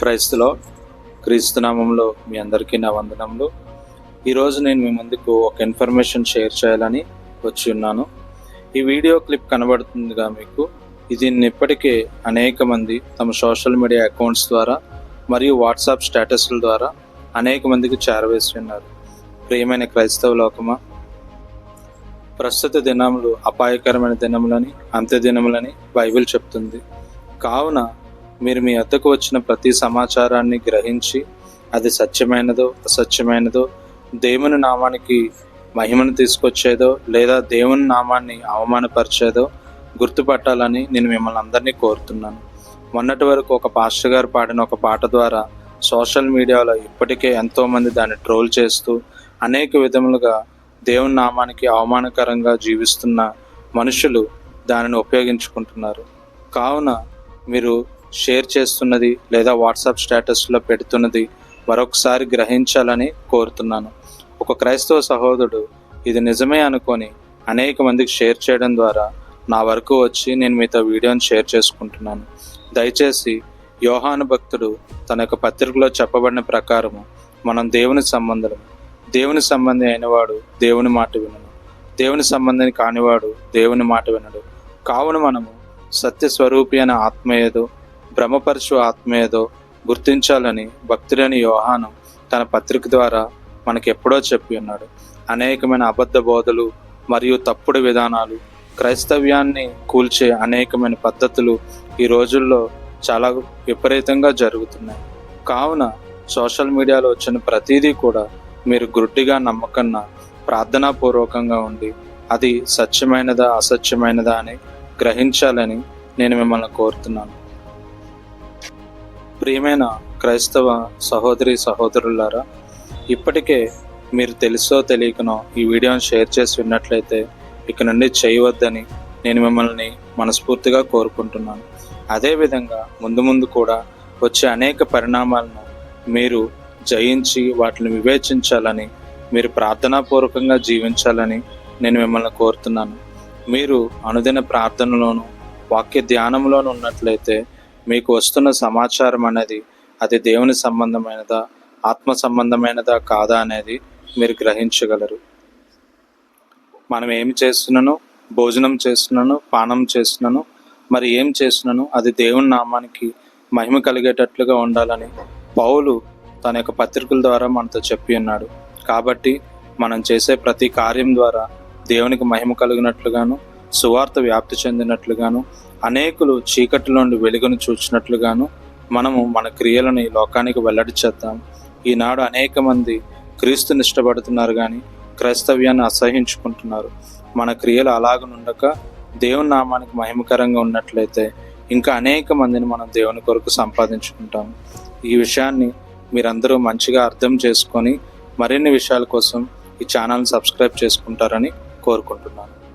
క్రైస్తులో క్రీస్తునామంలో మీ అందరికీ నా వందనములు. ఈరోజు నేను మీ ముందుకు ఒక ఇన్ఫర్మేషన్ షేర్ చేయాలని వచ్చి ఉన్నాను. ఈ వీడియో క్లిప్ కనబడుతుందిగా మీకు. ఇది ఇప్పటికే అనేక మంది తమ సోషల్ మీడియా అకౌంట్స్ ద్వారా మరియు వాట్సాప్ స్టేటస్ల ద్వారా అనేక మందికి చేరవేసి ఉన్నారు. ప్రియమైన క్రైస్తవ లోకమా ప్రస్తుత దినములు అపాయకరమైన దినములని అంత్య దినములని బైబిల్ చెప్తుంది. కావున మీరు మీ వద్దకు వచ్చిన ప్రతి సమాచారాన్ని గ్రహించి అది సత్యమైనదో అసత్యమైనదో దేవుని నామానికి మహిమను తీసుకొచ్చేదో లేదా దేవుని నామాన్ని అవమానపరిచేదో గుర్తుపట్టాలని నేను మిమ్మల్ని అందరినీ కోరుతున్నాను. మొన్నటి వరకు ఒక పాస్టర్ గారు పాడిన ఒక పాట ద్వారా సోషల్ మీడియాలో ఇప్పటికే ఎంతోమంది దాన్ని ట్రోల్ చేస్తూ అనేక విధములుగా దేవుని నామానికి అవమానకరంగా జీవిస్తున్న మనుషులు దానిని ఉపయోగించుకుంటున్నారు. కావున మీరు షేర్ చేస్తున్నది లేదా వాట్సాప్ స్టేటస్లో పెడుతున్నది మరొకసారి గ్రహించాలని కోరుతున్నాను. ఒక క్రైస్తవ సహోదరుడు ఇది నిజమే అనుకొని అనేక మందికి షేర్ చేయడం ద్వారా నా వరకు వచ్చి నేను మీతో వీడియోని షేర్ చేసుకుంటున్నాను. దయచేసి యోహాను భక్తుడు తన యొక్క పత్రికలో చెప్పబడిన ప్రకారము మనం దేవుని సంబంధం దేవుని సంబంధి అయినవాడు దేవుని మాట వినడు. దేవుని సంబంధిని కానివాడు దేవుని మాట వినడు. కావున మనము సత్య స్వరూపి అనే ఆత్మ ఏదో భ్రమపరచు ఆత్మ గుర్తించాలని భక్తుడని యోహాను తన పత్రిక ద్వారా మనకెప్పుడో చెప్పి ఉన్నాడు. అనేకమైన అబద్ధ బోధలు మరియు తప్పుడు విధానాలు క్రైస్తవ్యాన్ని కూల్చే అనేకమైన పద్ధతులు ఈ రోజుల్లో చాలా విపరీతంగా జరుగుతున్నాయి. కావున సోషల్ మీడియాలో వచ్చిన ప్రతిదీ కూడా మీరు గుడ్డిగా నమ్మకన్నా ప్రార్థనాపూర్వకంగా ఉండి అది సత్యమైనదా అసత్యమైనదా అని గ్రహించాలని నేను మిమ్మల్ని కోరుతున్నాను. ప్రియమైన క్రైస్తవ సహోదరి సహోదరులారా ఇప్పటికే మీరు తెలుసో తెలియకనో ఈ వీడియోని షేర్ చేసి ఉన్నట్లయితే ఇక నుండి చేయవద్దని నేను మిమ్మల్ని మనస్ఫూర్తిగా కోరుకుంటున్నాను. అదేవిధంగా ముందు ముందు కూడా వచ్చే అనేక పరిణామాలను మీరు జయించి వాటిని వివేచించాలని మీరు ప్రార్థనాపూర్వకంగా జీవించాలని నేను మిమ్మల్ని కోరుతున్నాను. మీరు అనుదిన ప్రార్థనలోను వాక్య ధ్యానంలోనూ ఉన్నట్లయితే మీకు వస్తున్న సమాచారం అనేది అది దేవుని సంబంధమైనదా ఆత్మ సంబంధమైనదా కాదా అనేది మీరు గ్రహించగలరు. మనం ఏమి చేస్తున్నాను భోజనం చేస్తున్నాను పానం చేస్తున్నాను మరి ఏం చేస్తున్నాను అది దేవుని నామానికి మహిమ కలిగేటట్లుగా ఉండాలని పౌలు తన యొక్క పత్రికల ద్వారా మనతో చెప్పి ఉన్నాడు. కాబట్టి మనం చేసే ప్రతి కార్యం ద్వారా దేవునికి మహిమ కలిగినట్లుగాను సువార్త వ్యాప్తి చెందినట్లుగాను అనేకులు చీకటిలోని వెలుగును చూచినట్లుగాను మనము మన క్రియలను ఈ లోకానికి వెల్లడి చేద్దాం. ఈనాడు అనేక మంది క్రీస్తుని ఇష్టపడుతున్నారు కానీ క్రైస్తవ్యాన్ని అసహించుకుంటున్నారు మన క్రియలు అలాగనుండక దేవుని నామానికి మహిమకరంగా ఉన్నట్లయితే ఇంకా అనేక మందిని మనం దేవుని కొరకు సంపాదించుకుంటాం. ఈ విషయాన్ని మీరందరూ మంచిగా అర్థం చేసుకొని మరిన్ని విషయాల కోసం ఈ ఛానల్ని సబ్స్క్రైబ్ చేసుకుంటారని కోరుకుంటున్నాను.